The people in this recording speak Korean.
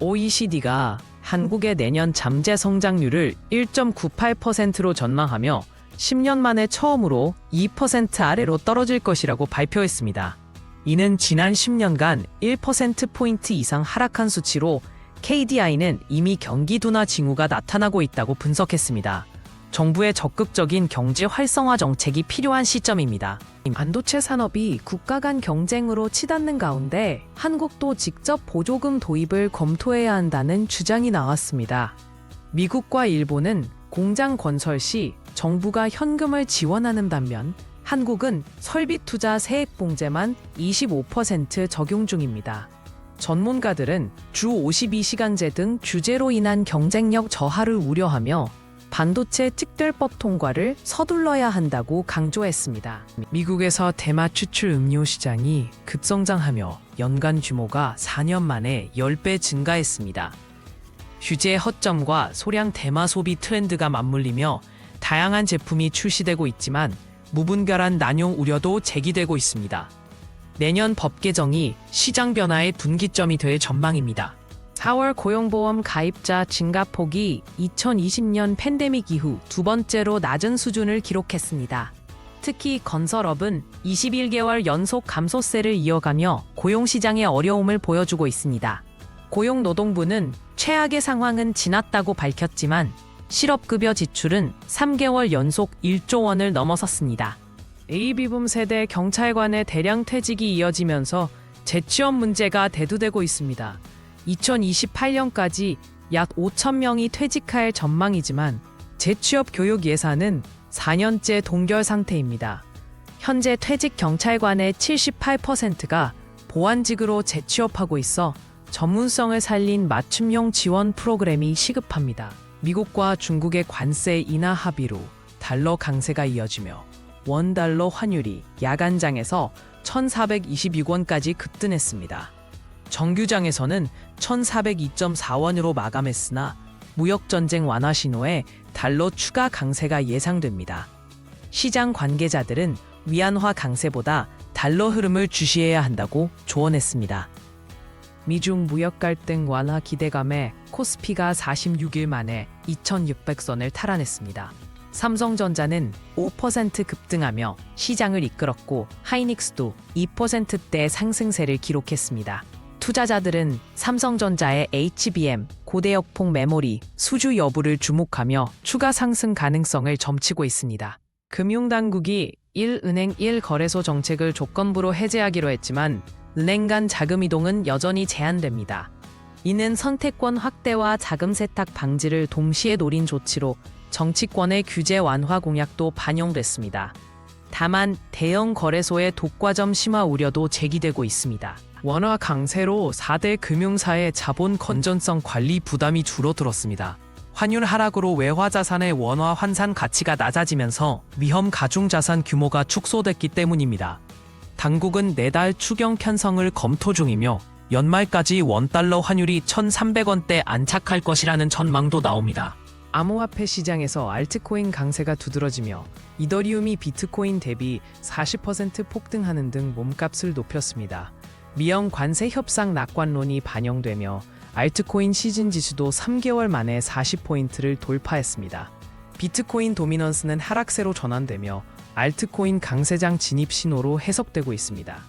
OECD가 한국의 내년 잠재 성장률을 1.98%로 전망하며 10년 만에 처음으로 2% 아래로 떨어질 것이라고 발표했습니다. 이는 지난 10년간 1%포인트 이상 하락한 수치로 KDI는 이미 경기 둔화 징후가 나타나고 있다고 분석했습니다. 정부의 적극적인 경제 활성화 정책이 필요한 시점입니다. 반도체 산업이 국가 간 경쟁으로 치닫는 가운데 한국도 직접 보조금 도입을 검토해야 한다는 주장이 나왔습니다. 미국과 일본은 공장 건설 시 정부가 현금을 지원하는 반면 한국은 설비 투자 세액 봉제만 25% 적용 중입니다. 전문가들은 주 52시간제 등 규제로 인한 경쟁력 저하를 우려하며 반도체 특별법 통과를 서둘러야 한다고 강조했습니다. 미국에서 대마 추출 음료 시장이 급성장하며 연간 규모가 4년 만에 10배 증가했습니다. 규제 허점과 소량 대마 소비 트렌드가 맞물리며 다양한 제품이 출시되고 있지만 무분별한 난용 우려도 제기되고 있습니다. 내년 법 개정이 시장 변화의 분기점이 될 전망입니다. 4월 고용보험 가입자 증가폭이 2020년 팬데믹 이후 두 번째로 낮은 수준을 기록했습니다. 특히 건설업은 21개월 연속 감소세를 이어가며 고용시장의 어려움을 보여주고 있습니다. 고용노동부는 최악의 상황은 지났다고 밝혔지만 실업급여 지출은 3개월 연속 1조 원을 넘어섰습니다. A비붐 세대 경찰관의 대량 퇴직이 이어지면서 재취업 문제가 대두되고 있습니다. 2028년까지 약 5천 명이 퇴직할 전망이지만 재취업 교육 예산은 4년째 동결 상태입니다. 현재 퇴직 경찰관의 78%가 보안직으로 재취업하고 있어 전문성을 살린 맞춤형 지원 프로그램이 시급합니다. 미국과 중국의 관세 인하 합의로 달러 강세가 이어지며 원달러 환율이 야간장에서 1,426원까지 급등했습니다. 정규장에서는 1,402.4원으로 마감했으나 무역전쟁 완화 신호에 달러 추가 강세가 예상됩니다. 시장 관계자들은 위안화 강세보다 달러 흐름을 주시해야 한다고 조언했습니다. 미중 무역 갈등 완화 기대감에 코스피가 46일 만에 2,600선을 탈환했습니다. 삼성전자는 5% 급등하며 시장을 이끌었고 하이닉스도 2%대 상승세를 기록했습니다. 투자자들은 삼성전자의 HBM, 고대역폭 메모리, 수주 여부를 주목하며 추가 상승 가능성을 점치고 있습니다. 금융당국이 1은행 1거래소 정책을 조건부로 해제하기로 했지만 은행 간 자금 이동은 여전히 제한됩니다. 이는 선택권 확대와 자금 세탁 방지를 동시에 노린 조치로 정치권의 규제 완화 공약도 반영됐습니다. 다만 대형 거래소의 독과점 심화 우려도 제기되고 있습니다. 원화 강세로 4대 금융사의 자본 건전성 관리 부담이 줄어들었습니다. 환율 하락으로 외화 자산의 원화 환산 가치가 낮아지면서 위험 가중 자산 규모가 축소됐기 때문입니다. 당국은 내달 추경 편성을 검토 중이며 연말까지 원달러 환율이 1,300원대 안착할 것이라는 전망도 나옵니다. 암호화폐 시장에서 알트코인 강세가 두드러지며 이더리움이 비트코인 대비 40% 폭등하는 등 몸값을 높였습니다. 미영 관세 협상 낙관론이 반영되며 알트코인 시즌 지수도 3개월 만에 40포인트를 돌파했습니다. 비트코인 도미넌스는 하락세로 전환되며 알트코인 강세장 진입 신호로 해석되고 있습니다.